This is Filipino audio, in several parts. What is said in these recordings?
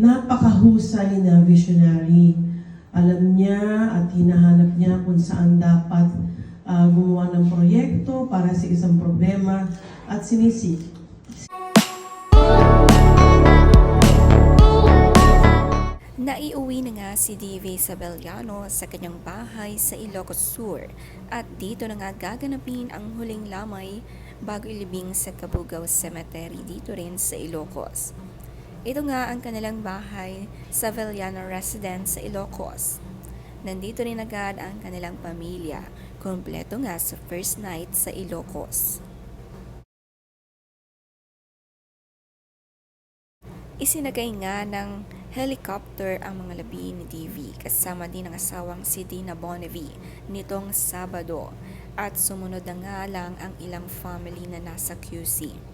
napakahusay na visionary. Alam niya at hinahanap niya kung saan dapat ah, gumawa ng proyekto para sa isang problema at sinisik Naiuwi na nga si D.V. Sabeliano sa kanyang bahay sa Ilocos Sur at dito na nga gaganapin ang huling lamay bago ilibing sa Kabugaw Cemetery dito rin sa Ilocos. Ito nga ang kanilang bahay sa Veliano Residence sa Ilocos. Nandito rin agad ang kanilang pamilya, kompleto nga sa first night sa Ilocos. Isinagay nga ng helicopter ang mga labi ni DV kasama din ang asawang si Dina Bonnevie nitong Sabado at sumunod na nga lang ang ilang family na nasa QC.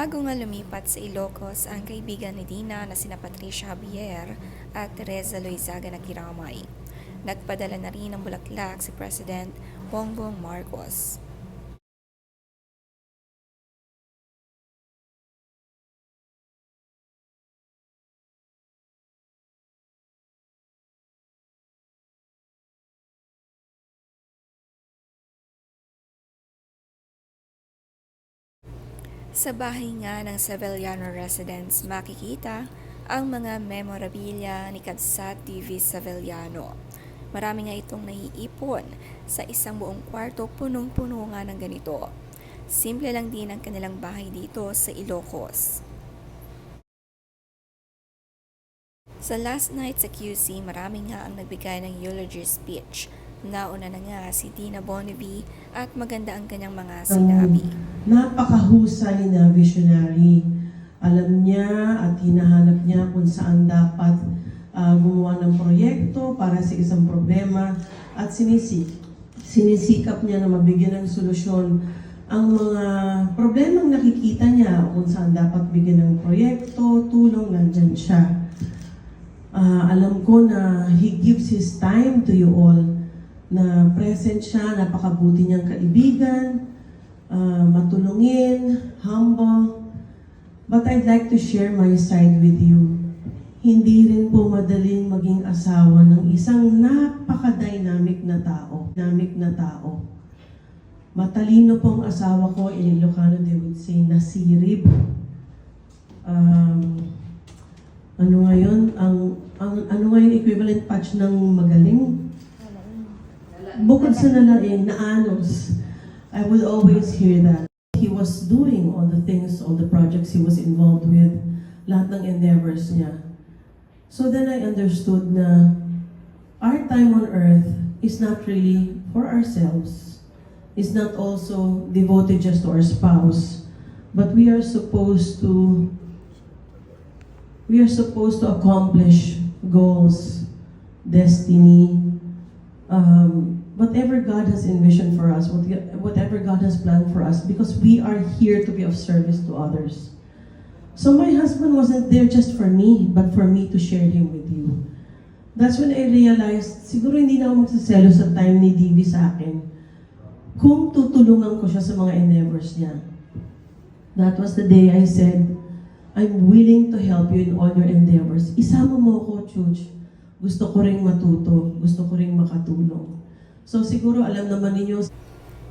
Bago nga lumipat sa Ilocos ang kaibigan ni Dina na sina Patricia Javier at Teresa Loizaga na kiramay. Nagpadala na rin ng bulaklak si President Bongbong Marcos. Sa bahay nga ng Savellano Residence makikita ang mga memorabilia ni Kadsat TV Savellano. Marami nga itong naiipon sa isang buong kwarto punong-puno nga ng ganito. Simple lang din ang kanilang bahay dito sa Ilocos. Sa last night sa QC, marami nga ang nagbigay ng eulogy speech. Nauna na nga si Dina Bonnevie at maganda ang kanyang mga sinabi. napakahusay na visionary. Alam niya at hinahanap niya kung saan dapat ah, gumawa ng proyekto para sa isang problema at sinisik. Sinisikap niya na mabigyan ng solusyon ang mga problemang nakikita niya kung saan dapat bigyan ng proyekto, tulong, nandyan siya. Ah, alam ko na he gives his time to you all na present siya, napakabuti niyang kaibigan, ah, matulungin, humble. But I'd like to share my side with you. Hindi rin po madaling maging asawa ng isang napaka-dynamic na tao. Dynamic na tao. Matalino pong asawa ko, in Ilocano they would say, nasirib. Um, ano ngayon, ang, ang ano ngayon equivalent patch ng magaling? Bukod sa nalaing, naanos, I would always hear that. He was doing all the things, all the projects he was involved with, lahat ng endeavors niya. So then I understood na our time on earth is not really for ourselves. It's not also devoted just to our spouse. But we are supposed to we are supposed to accomplish goals, destiny, um, whatever God has envisioned for us, what- whatever God has planned for us, because we are here to be of service to others. So my husband wasn't there just for me, but for me to share him with you. That's when I realized, siguro hindi na ako magsaselo sa time ni Divi sa akin kung tutulungan ko siya sa mga endeavors niya. That was the day I said, I'm willing to help you in all your endeavors. Isama mo ako, Chuch. Gusto ko ring matuto. Gusto ko ring makatulong. So siguro alam naman ninyo,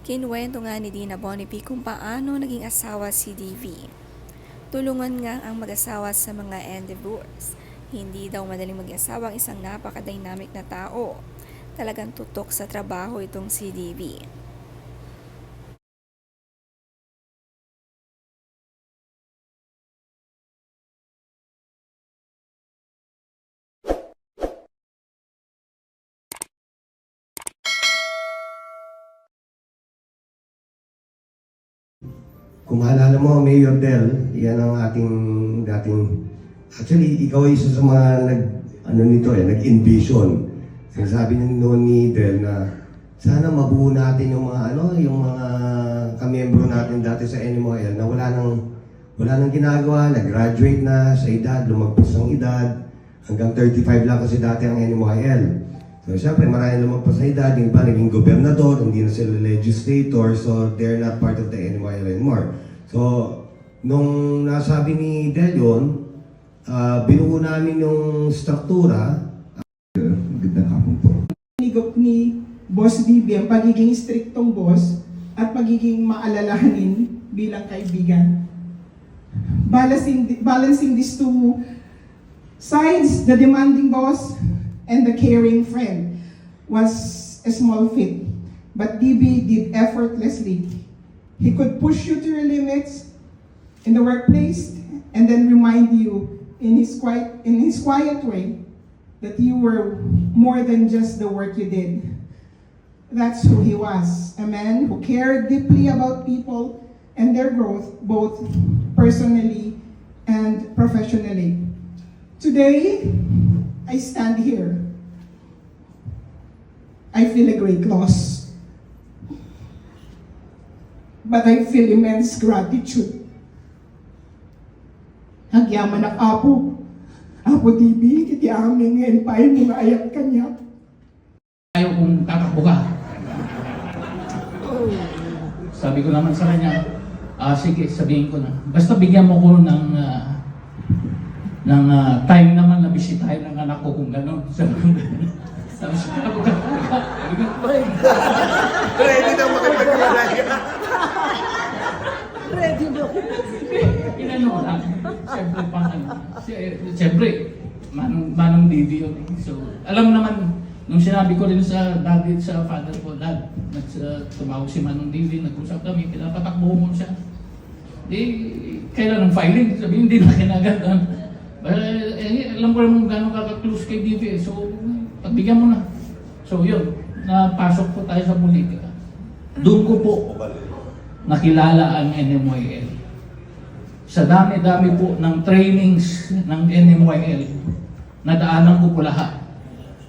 Kinuwento nga ni Dina Bonnevie kung paano naging asawa si DV. Tulungan nga ang mag-asawa sa mga endeavors. Hindi daw madaling mag-asawa ang isang napaka-dynamic na tao. Talagang tutok sa trabaho itong si DV. Kung maalala mo, Mayor Del, yan ang ating dating... Actually, ikaw isa sa mga nag, ano nito eh, nag-envision. Sinasabi niya noon ni Del na sana mabuo natin yung mga ano, yung mga kamiyembro natin dati sa NMOL na wala nang wala nang ginagawa, nag-graduate na sa edad, lumagpas ng edad, hanggang 35 lang kasi dati ang NMOL. So, syempre, marami lumagpas sa edad, yung iba naging gobernador, hindi na sila legislator, so they're not part of the NMOL anymore. So, nung nasabi ni Del yun, ah, binuo namin yung struktura, Magandang hapon po. Nigop ni Boss Bibi ang pagiging striktong boss at pagiging maalalahanin bilang kaibigan. Balancing, balancing these two sides, the demanding boss and the caring friend, was a small feat. But DB did effortlessly. He could push you to your limits in the workplace and then remind you in his quiet, in his quiet way that you were more than just the work you did. That's who he was, a man who cared deeply about people and their growth, both personally and professionally. Today, I stand here. I feel a great loss. But I feel immense gratitude. Hagyaman ang apo. Apo TV, kiti amin ngayon pa yung mga ayak kanya. ayaw kong tatakbo ka. Sabi ko naman sa kanya, ah sige, sabihin ko na. Basta bigyan mo ko ng ah, ng ah, time naman na bisitahin ng anak ko kung gano'n. Sabi ko, sabi ko, sabi ko, sabi ko, "Ay." Ready na makipagkalay. Inano ko lang. Siyempre, pang ano. si- Siyempre, manong, manong Didi yun. eh. So, alam mo naman, nung sinabi ko rin sa daddy at sa father ko, dad, nags, uh, tumawag si Manong Didi, nag-usap kami, pinapatakbo mo siya. Di, kailan ng filing? Sabi, hindi na kinagandaan. Eh, eh, alam ko naman gano'ng kaka-close kay Didi. eh. So, pagbigyan mo na. So, yun. Napasok po tayo sa politika. Doon ko po nakilala ang NMYL. Sa dami-dami po ng trainings ng NMYL, nadaanan ko po lahat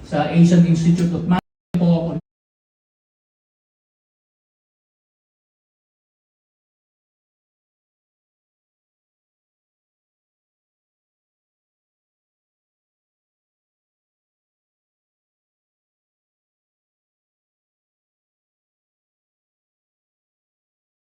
sa Asian Institute of